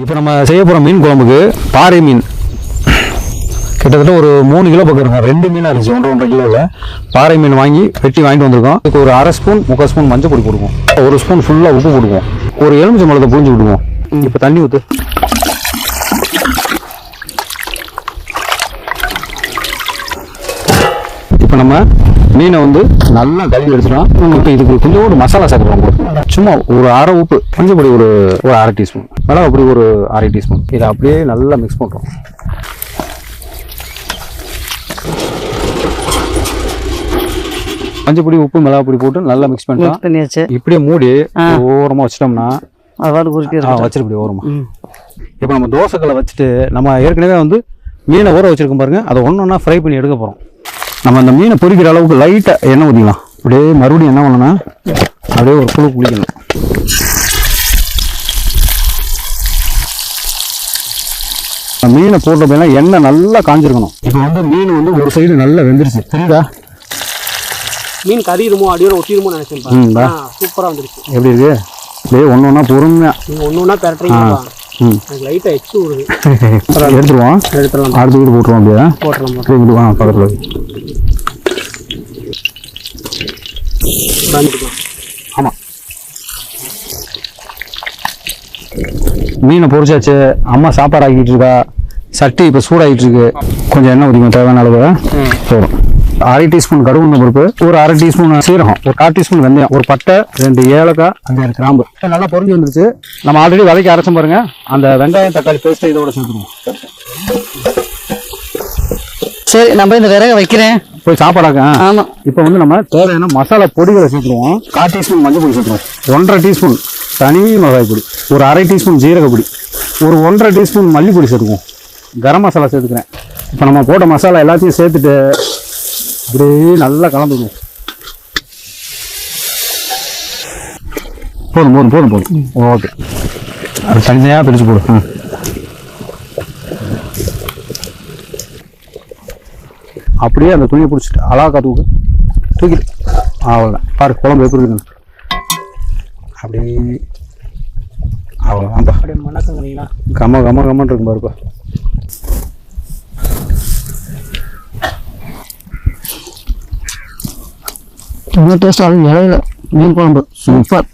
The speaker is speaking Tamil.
இப்போ நம்ம செய்ய போகிற மீன் குழம்புக்கு பாறை மீன். கிட்டத்தட்ட ஒரு மூணு கிலோ பக்கம் இருக்கும். ரெண்டு மீனாக இருந்துச்சு ஒன்றரை ஒன்றரை கிலோவில் பாறை மீன் வாங்கி வெட்டி வாங்கிட்டு வந்திருக்கோம். இதுக்கு ஒரு அரை ஸ்பூன் முக்கால் ஸ்பூன் மஞ்சள் பொடி போடுவோம் ஒரு ஸ்பூன் ஃபுல்லாக உப்பு போடுவோம் ஒரு எலுமிச்சை மிளகத்தை புழிஞ்சு விடுவோம். இப்போ தண்ணி ஊற்று இப்போ நம்ம மீனை வந்து நல்லா கழுவி எடுத்துட்டோம் இப்போ இதுக்கு கொஞ்சோண்டு மசாலா சேர்க்குறோம் உங்களுக்கு சும்மா ஒரு அரை உப்பு மஞ்சள் பொடி ஒரு ஒரு அரை டீஸ்பூன். மிளகா பொடி ஒரு அரை டீஸ்பூன். இதை அப்படியே நல்லா மிக்ஸ் பண்ணுறோம் மஞ்சள் பொடி உப்பு மிளகா பொடி போட்டு நல்லா மிக்ஸ் பண்ணிட்டோம் பண்ணியாச்சு. இப்படியே மூடி ஓரமாக வச்சிட்டோம்னா பாட்டு வச்சிரு இப்படி ஓரமா. ம். இப்போ நம்ம தோசைக்கல்லை வச்சுட்டு நம்ம ஏற்கனவே வந்து மீனை ஊற வச்சிருக்கோம் பாருங்க. அதை ஒன்று ஒன்றா ஃப்ரை பண்ணி எடுக்க போகிறோம் நம்ம அந்த மீனை பொரிக்கிற அளவுக்கு லைட்டாக எண்ணெய் ஊற்றிக்கலாம் அப்படியே மறுபடியும் என்ன பண்ணணும்னா அப்படியே ஒரு குழு குளிக்கணும் மீனை போட்ட அப்படின்னா எண்ணெய் நல்லா காஞ்சிருக்கணும். இப்போ வந்து மீன் வந்து ஒரு சைடு நல்லா வெந்துருச்சு. தெரியுதா? மீன் கறிடுமோ அடியோட ஒட்டிடுமோ நினைச்சேன் ம், வா. சூப்பரா வந்துருச்சு. எப்படி இருக்கு? அப்படியே ஒன்று ஒன்றா பொறுமையாக நீங்க ஒண்ணு ஒண்ணா பெரட்டுறீங்க எனக்கு லைட்டா எச்சு விடுது. எடுத்துருவோம். எடுத்துடலாம். அடுத்த வீடு போட்டுருவோம் அப்படியே. வா பக்கத்தில். உட்காந்துக்கலாம் ஆமாம் மீனை பொரிச்சாச்சு. அம்மா சாப்பாடு ஆக்கிட்டு இருக்கா. சட்டி இப்போ சூடாகிட்டு இருக்கு. கொஞ்சம் எண்ணெய் ஊற்றிக்கும் தேவையான அளவு. போதும். அரை டீஸ்பூன் கருவுண்ண பருப்பு ஒரு அரை டீஸ்பூன் சீரகம் ஒரு கால் டீஸ்பூன் வெந்தயம் ஒரு பட்டை ரெண்டு ஏலக்காய் அஞ்சாறு கிராம்பு. நல்லா பொரிஞ்சு வந்துருச்சு. நம்ம ஆல்ரெடி வதக்கி அரைச்சோம் பாருங்க. அந்த வெங்காயம் தக்காளி பேஸ்ட்டை இதோட சேர்த்துருவோம் சரி நம்ம இந்த விறக வைக்கிறேன். போய் சாப்பாடாக்க? ஆமா. இப்போ வந்து நம்ம தேவையான மசாலா பொடிகளை சேர்த்துருவோம். கால் டீஸ்பூன் மஞ்சள் பொடி சேர்த்துருவோம். ஒன்றரை டீஸ்பூன் தனி மிளகாய் பொடி ஒரு அரை டீஸ்பூன் ஜீரக பொடி ஒரு ஒன்றரை டீஸ்பூன் மல்லிப்பொடி சேர்த்துக்குவோம். கரம் மசாலா சேர்த்துக்கிறேன். இப்போ நம்ம போட்ட மசாலா எல்லாத்தையும் சேர்த்துட்டு அப்படியே நல்லா கலந்துக்குவோம். போதும் போதும் போதும் போதும். ஓகே. அது தனியாக பிரித்து போடு. ம். அப்படியே அந்த துணியை பிடிச்சிட்டு அழகா தூக்கு தூக்கிட்டு. அவ்வளோதான் பாரு குழம்பு எப்படி இருக்குன்னு. அப்படியே அவ்வளோதான்ப்பா அப்படியே மணக்குங்கிறீங்களா கம கம கமன்னு இருக்கும் பாருப்பா. இன்னும் டேஸ்ட் அது இலையில மீன் குழம்பு. சூப்பர்